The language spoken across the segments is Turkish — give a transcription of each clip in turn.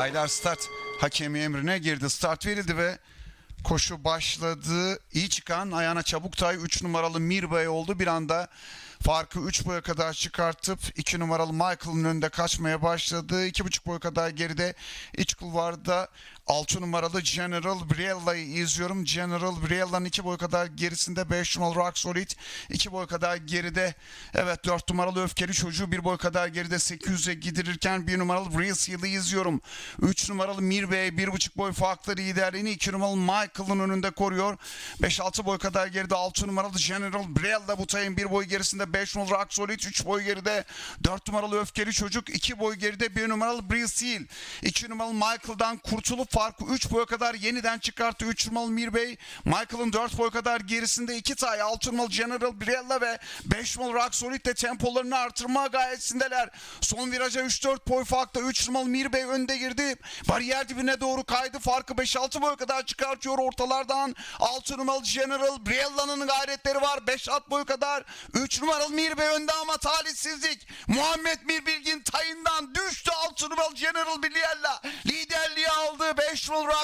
Taylar start hakemi emrine girdi. Start verildi ve koşu başladı. İyi çıkan ayağına çabuk tay 3 numaralı Mirbay oldu. Bir anda farkı 3 boya kadar çıkartıp 2 numaralı Michael'ın önünde kaçmaya başladı. 2,5 boy kadar geride iç kulvarda 6 numaralı General Briella'yı izliyorum. General Briella'nın 2 boy kadar gerisinde 5 numaralı Rock Solid 2 boy kadar geride. Evet 4 numaralı Öfkeli Çocuğu 1 boy kadar geride 800'e gidirirken 1 numaralı Real Seal'ı izliyorum. 3 numaralı Mirbey 1,5 boy farklı liderliğini 2 numaralı Michael'ın önünde koruyor. 5-6 boy kadar geride 6 numaralı General Briella bu tayın 1 boy gerisinde 5 numaralı Rock Solid 3 boy geride 4 numaralı Öfkeli Çocuk 2 boy geride 1 numaralı Seal 2 numaralı Michael'dan kurtulup farkı 3 boy kadar yeniden çıkarttı 3 numaralı Mirbey Michael'ın 4 boy kadar gerisinde 2 tay 6 numaralı General Briella ve 5 numaralı Rock Solid de tempolarını artırma gayetindeler. Son viraja 3-4 boy farkla 3 numaralı Mirbey önde girdi. Bariyer dibine doğru kaydı. Farkı 5-6 boy kadar çıkartıyor ortalardan. 6 numaralı General Briella'nın gayretleri var. 5-6 boy kadar. 3 numaralı Mirbey önde ama talihsizlik. Muhammed Mirbilgin tayından düştü. 6 numaralı General aldı.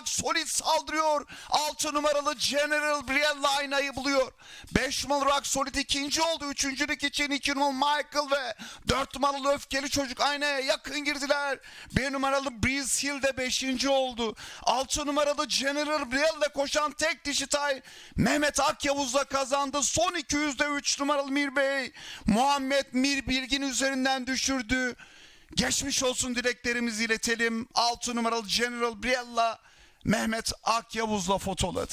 5 numaralı Rock Solid saldırıyor. 6 numaralı General Briella aynayı buluyor. 5 numaralı Rock Solid ikinci oldu. Üçüncülük için 2 numaralı Michael ve 4 numaralı Öfkeli Çocuk aynaya yakın girdiler. 1 numaralı Breeze Hill de 5. oldu. 6 numaralı General Briella koşan tek dişi tay Mehmet Akyavuz'la kazandı. Son 200'de 3 numaralı Mir Bey. Muhammed Mir Bilgin üzerinden düşürdü. Geçmiş olsun dileklerimizi iletelim. 6 numaralı General Briella Mehmet Akyavuz'la fotoladı.